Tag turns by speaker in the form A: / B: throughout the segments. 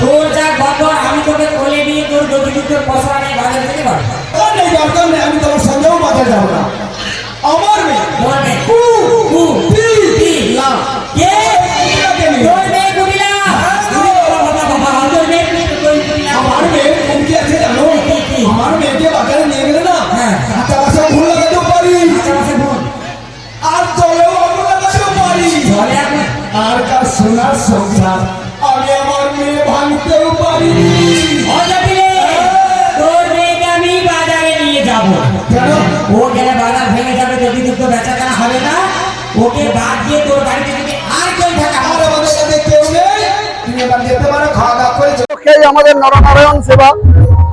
A: তোর যা বদর আমি তোকে কোলে নিয়ে তোর যদি বাজার থেকে
B: নেই দরকার নেই আমি তোমার সঙ্গেও বাজার যাব না। আমার মেয়ে।
A: তোর মেয়ে
B: কু
A: কু
B: তি
A: তি
B: লা।
A: কে? তোর মেয়ে কুড়িলা বাবা, বাবা, বাবা, তোর মেয়ে কুড়িলা।
B: আমার মেয়ে কোন আছে জানো?
A: কি, কি?
B: আমার মেয়েকে বাজারে নিয়ে গেলে না। কাঁচা বাসা লাগাতেও পারি। আর জলেও আগুন লাগাতেও পারি। আর তার সোনার সংসার? আমাদের
C: নরনারায়ণ সেবা।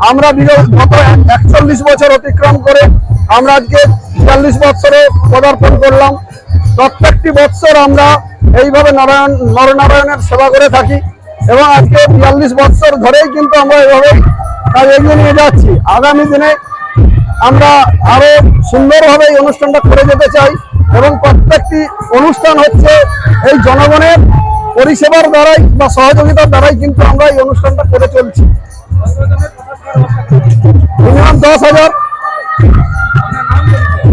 C: আমরা বিগত গত একচল্লিশ বছর অতিক্রম করে আমরা আজকে বিয়াল্লিশ বৎসরে পদার্পণ করলাম। প্রত্যেকটি বৎসর আমরা এইভাবে নারায়ণ নরনারায়ণের সেবা করে থাকি। এবং আজকে বিয়াল্লিশ বৎসর ধরেই কিন্তু আমরা এভাবে কাজ এগিয়ে নিয়ে যাচ্ছি। আগামী দিনে আমরা আরও সুন্দরভাবে এই অনুষ্ঠানটা করে যেতে চাই এবং প্রত্যেকটি অনুষ্ঠান হচ্ছে এই জনগণের পরিষেবার দ্বারাই বা সহযোগিতার দ্বারাই কিন্তু আমরা এই অনুষ্ঠানটা করে চলছি। দশ হাজার।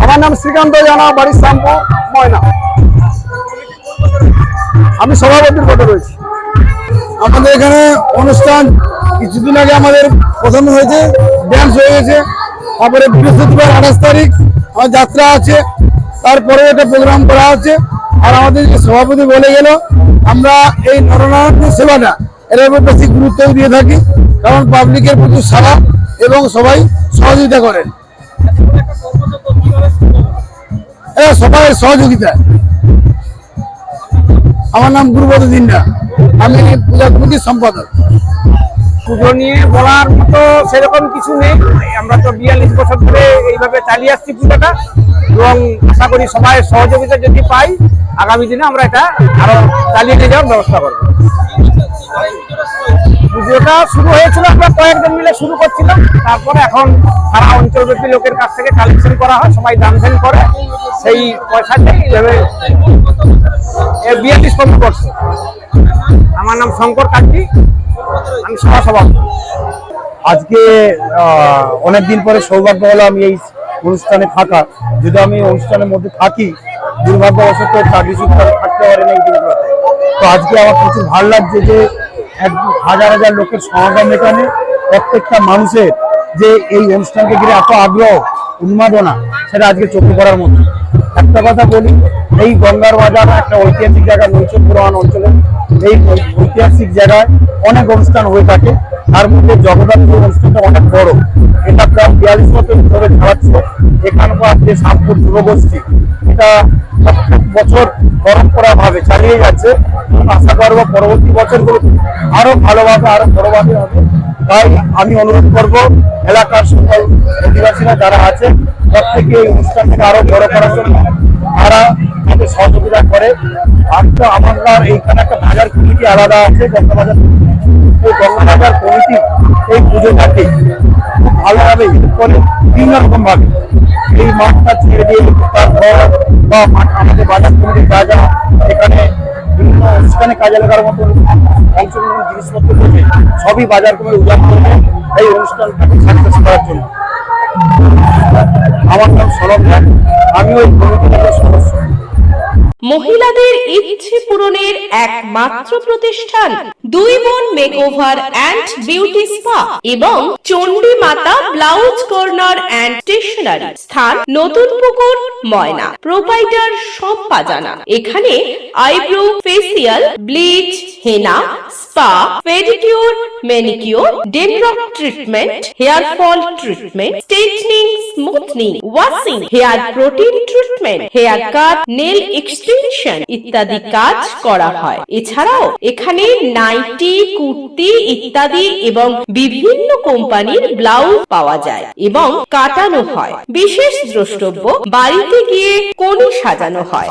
C: আমার নাম শ্রীকান্ত জানা, বাড়ির শ্যামপুর ময়না। আমি সভাপতির পদে রয়েছি। আমাদের এখানে অনুষ্ঠান কিছুদিন আগে আমাদের প্রথম হয়েছে ড্যান্স হয়ে গেছে। তারপরে বৃহস্পতিবার আঠাশ তারিখ আমার যাত্রা আছে, তারপরে একটা প্রোগ্রাম করা আছে। আর আমাদের যে সভাপতি বলে গেল, আমরা এই নরনারায়ণ সেবাটা এর উপর বেশি গুরুত্ব দিয়ে থাকি, কারণ পাবলিকের প্রচুর সারা এবং সবাই সহযোগিতা করেন। সবাই সহযোগিতা। আমার নাম গুরুপদ দিন্ডা আমি পূজা কমিটির সম্পাদক
D: পুজো নিয়ে বলার মতো সেরকম কিছু নেই। আমরা তো বিয়াল্লিশ বছর ধরে এইভাবে চালিয়ে আসছি পুজোটা এবং আশা করি সবাই সহযোগিতা যদি পাই, আগামী দিনে আমরা এটা আরও চালিয়ে নিয়ে যাওয়ার ব্যবস্থা করব। পুজোটা শুরু হয়েছিল, আমরা কয়েকজন মিলে শুরু করছিলাম। তারপরে এখন সারা অঞ্চলব্যাপী লোকের কাছ থেকে কালেকশন করা হয়, সবাই দান ধ্যান করে। সেই পয়সাটাই এইভাবে বিয়াল্লিশ পনেরো বর্ষ আমার নাম শঙ্কর কান্তি। আমি সভা সভাপতি
C: আজকে অনেকদিন পরে সৌভাগ্য হলো আমি এই অনুষ্ঠানে থাকা যদি আমি অনুষ্ঠানের মধ্যে থাকি, দুর্ভাগ্যবশত চাকরি সূত্রে থাকতে পারি না এই দিনগুলোতে। তো আজকে আমার প্রচুর ভালো লাগছে যে এক হাজার হাজার লোকের সমাগম এখানে। প্রত্যেকটা মানুষের যে এই অনুষ্ঠানকে ঘিরে এত আগ্রহ, উন্মাদনা, সেটা আজকে চোখে পড়ার মতো। একটা কথা বলি, এই গঙ্গার বাজার একটা ঐতিহাসিক জায়গা নৈচর পুরাণ অঞ্চলে। এই ঐতিহাসিক জায়গায় অনেক অনুষ্ঠান হয়ে থাকে। তার মধ্যে জগদ্ধাত্রী অনুষ্ঠানটা অনেক বড়। এটা প্রায় বিয়াল্লিশ বছর ধরে চালাচ্ছে। এখানকার যে সাতপুর যুবগোষ্ঠী এটা প্রত্যেক বছর পরম্পরা ভাবে চালিয়ে যাচ্ছে। আশা করব পরবর্তী বছরগুলো আরও ভালোভাবে, আরও বড়ভাবে হবে। তাই আমি অনুরোধ করব, এলাকার সকল অধিবাসীরা যারা আছে প্রত্যেকে এই অনুষ্ঠানটাকে আরও বড় করার জন্য তারা আমাদের সহযোগিতা করে। আর তো আমার এইখানে একটা বাজার কমিটি আলাদা আছে গঙ্গা বাজার এই গঙ্গা বাজার কমিটি এই পুজোটাকে খুব ভালোভাবে করে বিভিন্ন রকম ভাবে এই মাঠটা ছেড়ে দিয়ে তার ঘর বা মাঠ আমাদের বাজার কমিটির যা এখানে বিভিন্ন অনুষ্ঠানে কাজে লাগার মতো অংশগ্রহণ জিনিসপত্র রয়েছে, সবই বাজার কমিটি উদ্যাপন করবে এই অনুষ্ঠানটাকে সাকসেস করার জন্য। আমার নাম সরব নাথ আমি ওই কমিটির সদস্য।
E: মহিলাদের ইচ্ছে পূরণের একমাত্র প্রতিষ্ঠান দুই বোন মেকওভার অ্যান্ড বিউটি স্পা এবং চণ্ডী মাতা ব্লাউজ কর্নার অ্যান্ড স্টেশনারি। স্থান নতুন পুকুর, ময়না। প্রোপাইটার শম্পা জানা এখানে eyebrow, facial, bleach, henna, spa, pedicure, manicure dandruff treatment, hair fall treatment straightening smoothing washing hair protein treatment, hair cut, nail extension ইত্যাদি কাজ করা হয়। এছাড়াও এখানে নাইটি, কুর্তি ইত্যাদি এবং বিভিন্ন কোম্পানির ব্লাউজ পাওয়া যায় এবং কাটানো হয়। বিশেষ দ্রষ্টব্য, বাড়িতে গিয়ে কোণে সাজানো হয়।